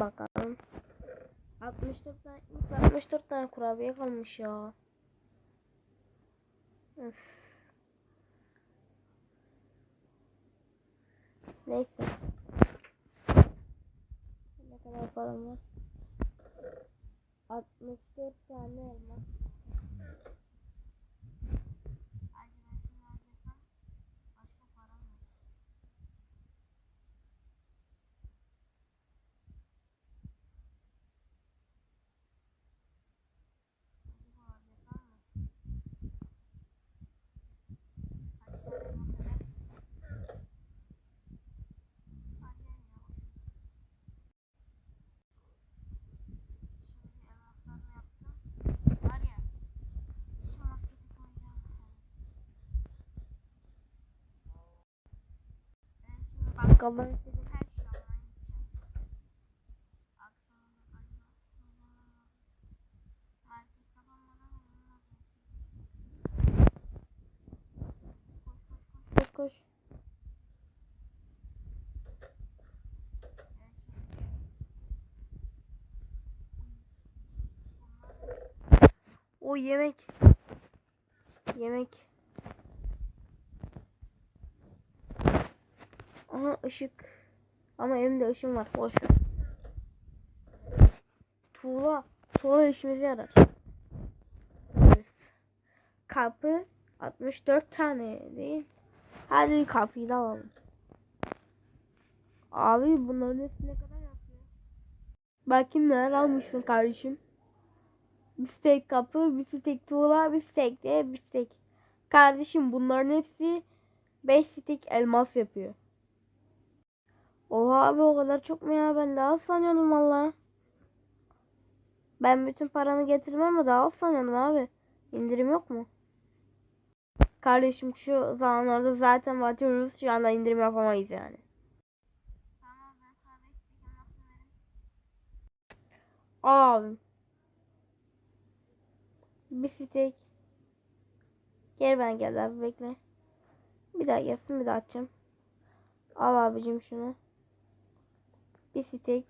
bakalım. 64 tane, 64 tane kurabiye kalmış ya. Üf. Neyse. Ne kadar param var? 64 tane elma. Bakkaldan istediğim her şeyi almam Koş koş koş. O yemek. Yemek. Aha ışık. Ama elimde ışığım var. Boş ver. Tuğla. Tuğla işimize yarar. Evet. Kapı 64 tane değil. Hadi kapıyı da alalım. Abi bunların hepsi ne kadar yapıyor? Bakayım neler almışsın kardeşim. Bir steak kapı, bir steak tuğla, bir steak de bir steak. Kardeşim bunların hepsi 5 steak elmas yapıyor. Oha abi o kadar çok mu ya? Ben daha az sanıyordum valla. Ben bütün paramı getirdim ama daha az sanıyordum abi. İndirim yok mu? Kardeşim şu zamanlarda zaten batıyoruz. Şu anda indirim yapamayız yani. Al abim. Bir steak. Gel ben gel abi bekle. Bir daha gelsin bir daha açacağım. Al abicim şunu. Bir steak.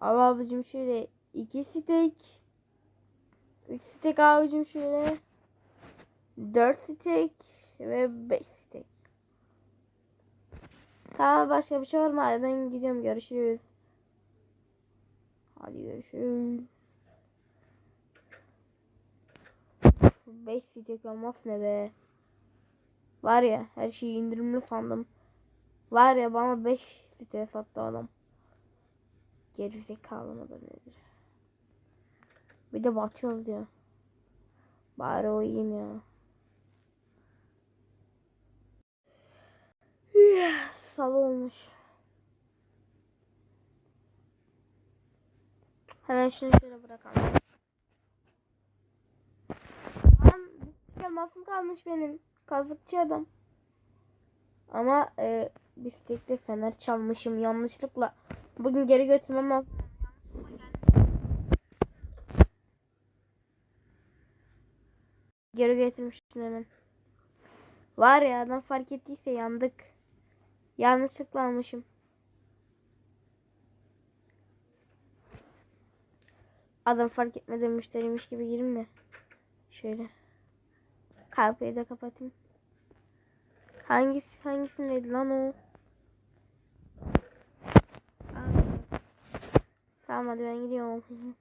Al abicim şöyle iki steak. Üç steak abicim şöyle. Dört steak ve beş steak. Tamam başka bir şey var mı? Ben gidiyorum görüşürüz. Hadi görüşürüz. 5 steak olmaz ne be. Var ya her şeyi indirimli sandım. Var ya bana 5 site sattı adam. Gerizekalı mıdır nedir? Bir de batıyoruz diyor. Bari o iyiyim ya. Sabah olmuş. Hemen şunu şöyle bırakalım. Lan elmasım kalmış benim. Kazıkçı adam. Ama e, bistekte fener çalmışım yanlışlıkla. Bugün geri götürmem lazım. Geri getirmiştim hemen. Var ya adam fark ettiyse yandık. Yanlışlıkla almışım. Adam fark etmeden müşteriymiş gibi gireyim de. Şöyle. Kapıyı da kapatayım. Hangisi hangisindeydi lan o? Tamam hadi ben gidiyorum.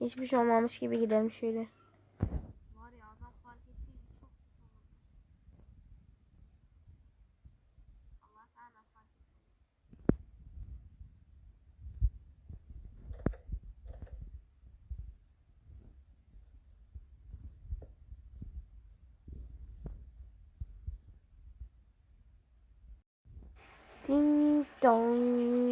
Hiçbir şey olmamış gibi gidelim şöyle. 咚